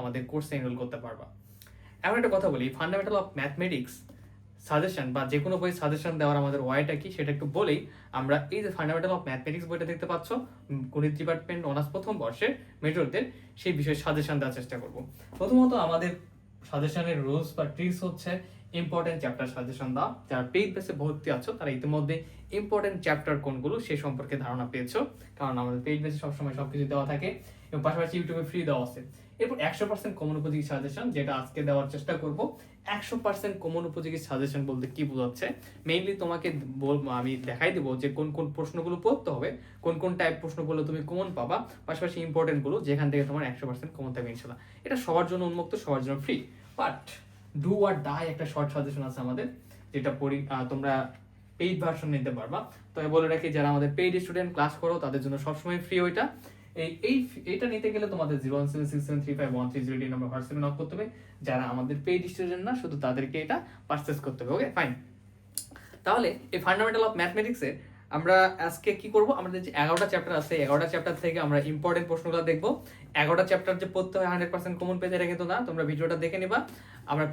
আমাদের কোর্সে এনরোল করতে পারবা। এমন একটা কথা বলি ফান্ডামেন্টাল অফ ম্যাথমেটিক্স সাজেশন বা যে কোনো বই সাজেশন দেওয়ার আমাদের ওয়াইটা কি সেটা একটু বলেই আমরা এই যে ফান্ডামেন্টাল অফ ম্যাথমেটিক্স বইটা দেখতে পাচ্ছ গণিত ডিপার্টমেন্ট অনার্স প্রথম বর্ষের মেজরদের সেই বিষয়ে সাজেশন দেওয়ার চেষ্টা করব। প্রথমত আমাদের সাজেশনের রুলস বা ট্রিক্স হচ্ছে ইম্পর্টেন্ট চ্যাপ্টার সাজেশন দাও, যারা পেইড বেসে ভর্তি আছো, তারা ইতিমধ্যে ইম্পর্টেন্ট চ্যাপ্টার কোনগুলো সে সম্পর্কে ধারণা পেয়েছ, কারণ আমাদের পেইড বেসে সবসময় সবকিছু দেওয়া থাকে এবং পাশাপাশি ইউটিউবে ফ্রি দেওয়া আছে। এরপর একশো পার্সেন্ট কমন উপযোগী সাজেশন যেটা আজকে দেওয়ার চেষ্টা করব। একশো পার্সেন্ট কমন উপযোগী সাজেশন বলতে কি বোঝাচ্ছে? মেইনলি তোমাকে আমি দেখাই দেবো যে কোন কোন প্রশ্নগুলো পড়তে হবে, কোন কোন টাইপ প্রশ্নগুলো তুমি কমন পাবা, পাশাপাশি ইম্পর্টেন্টগুলো, যেখান থেকে তোমার একশো পার্সেন্ট কমন থাকবে ইনশাল্লাহ এটা সবার জন্য উন্মুক্ত, সবার জন্য free but do or die একটা শর্ট সাজেশন আছে আমাদের, যেটা পড়ি তোমরা পেইড ভার্সন নিতে পারবা। তবে বলে রাখি, যারা আমাদের পেইড স্টুডেন্ট ক্লাস করো, তাদের জন্য সবসময় ফ্রি ওইটা। এই এই, এইটা নিতে গেলে তোমাদের zero one seven six seven three five one three zero number হোয়াটসঅ্যাপে নক করতে হবে। যারা আমাদের পেইড স্টুডেন্ট না, শুধু তাদেরকে এটা পারচেস করতে হবে ওকে ফাইন তাহলে এই ফান্ডামেন্টাল অফ ম্যাথমেটিক্সের আমরা আজকে কি করব? আমাদের যে এগারোটা চ্যাপ্টার আছে, এগারোটা চ্যাপ্টার থেকে আমরা ইম্পর্টেন্ট প্রশ্নগুলো দেখব। এগারোটা চ্যাপ্টার যে পড়তে হয় হান্ড্রেড পার্সেন্ট কমন পেজ এটা কিন্তু না, তোমরা ভিডিওটা দেখে নিবা। আমরা